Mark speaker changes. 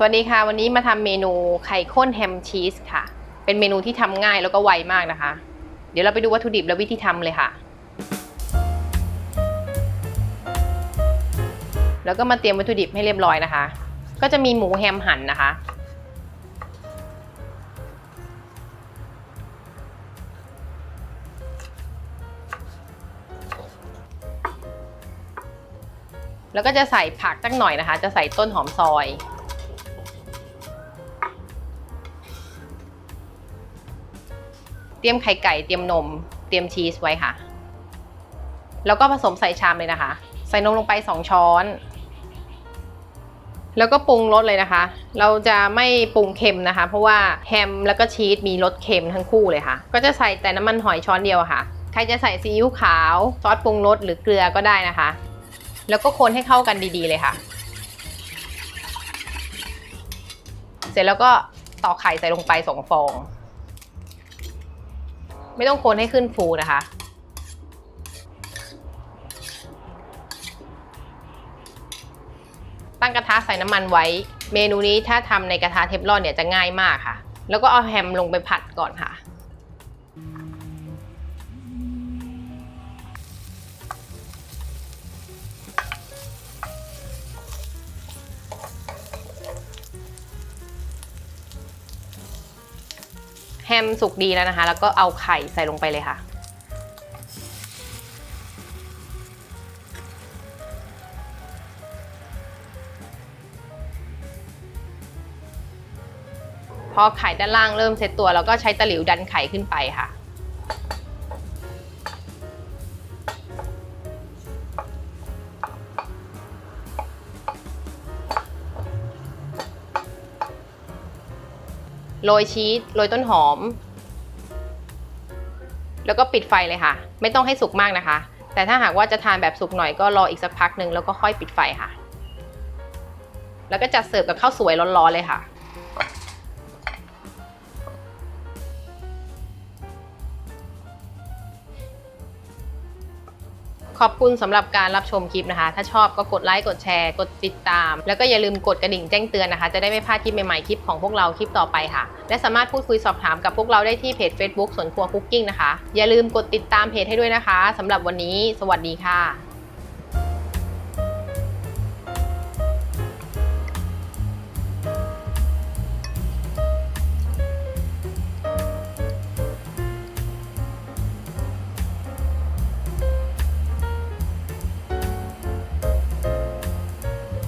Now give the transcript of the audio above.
Speaker 1: สวัสดีค่ะ วันนี้มาทำเมนูไข่ข้นแฮมชีสค่ะ เป็นเมนูที่ทำง่ายแล้วก็ไวมากนะคะ เดี๋ยวเราไปดูวัตถุดิบและวิธีทำเลยค่ะ แล้วก็มาเตรียมวัตถุดิบให้เรียบร้อยนะคะ ก็จะมีหมูแฮมหั่นนะคะ แล้วก็จะใส่ผักสักหน่อยนะคะ จะใส่ต้นหอมซอย เตรียมไข่ไก่ เตรียมนม เตรียมชีสไว้ค่ะ แล้วก็ผสมใส่ชามเลยนะคะ ใส่นมลงไป 2 ช้อน แล้วก็ปรุงรสเลยนะคะ เราจะไม่ปรุงเค็มนะคะ เพราะว่าแฮมแล้วก็ชีสมีรสเค็มทั้งคู่เลยค่ะ ก็จะใส่แต่น้ำมันหอยช้อนเดียวค่ะ ใครจะใส่ซีอิ๊วขาว ซอสปรุงรสหรือเกลือก็ได้นะคะ แล้วก็คนให้เข้ากันดีๆเลยค่ะ เสร็จแล้วก็ตอกไข่ใส่ลงไปสองฟอง ไม่ต้องคนให้ขึ้นฟูนะคะ ตั้งกระทะใส่น้ำมันไว้ เมนูนี้ถ้าทำในกระทะเทฟลอนเนี่ยจะง่ายมากค่ะ แล้วก็เอาแฮมลงไปผัดก่อนค่ะ แฮมสุกดีแล้วนะคะ แล้วก็เอาไข่ใส่ลงไปเลยค่ะ พอไข่ด้านล่างเริ่มเซตตัวเราก็ใช้ตะหลิวดันไข่ขึ้นไปค่ะ โรยชีสโรยต้นหอม แล้วก็ปิดไฟเลยค่ะ ไม่ต้องให้สุกมากนะคะ แต่ถ้าหากว่าจะทานแบบสุกหน่อยก็รออีกสักพักหนึ่งแล้วก็ค่อยปิดไฟค่ะ แล้วก็จัดเสิร์ฟกับข้าวสวยร้อนๆเลยค่ะ ขอบคุณสำหรับการรับชมคลิปนะคะ ถ้าชอบก็กดไลค์ กดแชร์ กดติดตาม แล้วก็อย่าลืมกดกระดิ่งแจ้งเตือนนะคะ จะได้ไม่พลาดคลิปใหม่ๆ คลิปของพวกเราคลิปต่อไปค่ะ และสามารถพูดคุยสอบถามกับพวกเราได้ที่เพจ Facebook สวนครัวคุกกิ้งนะคะ อย่าลืมกดติดตามเพจให้ด้วยนะคะสำหรับวันนี้ สวัสดีค่ะ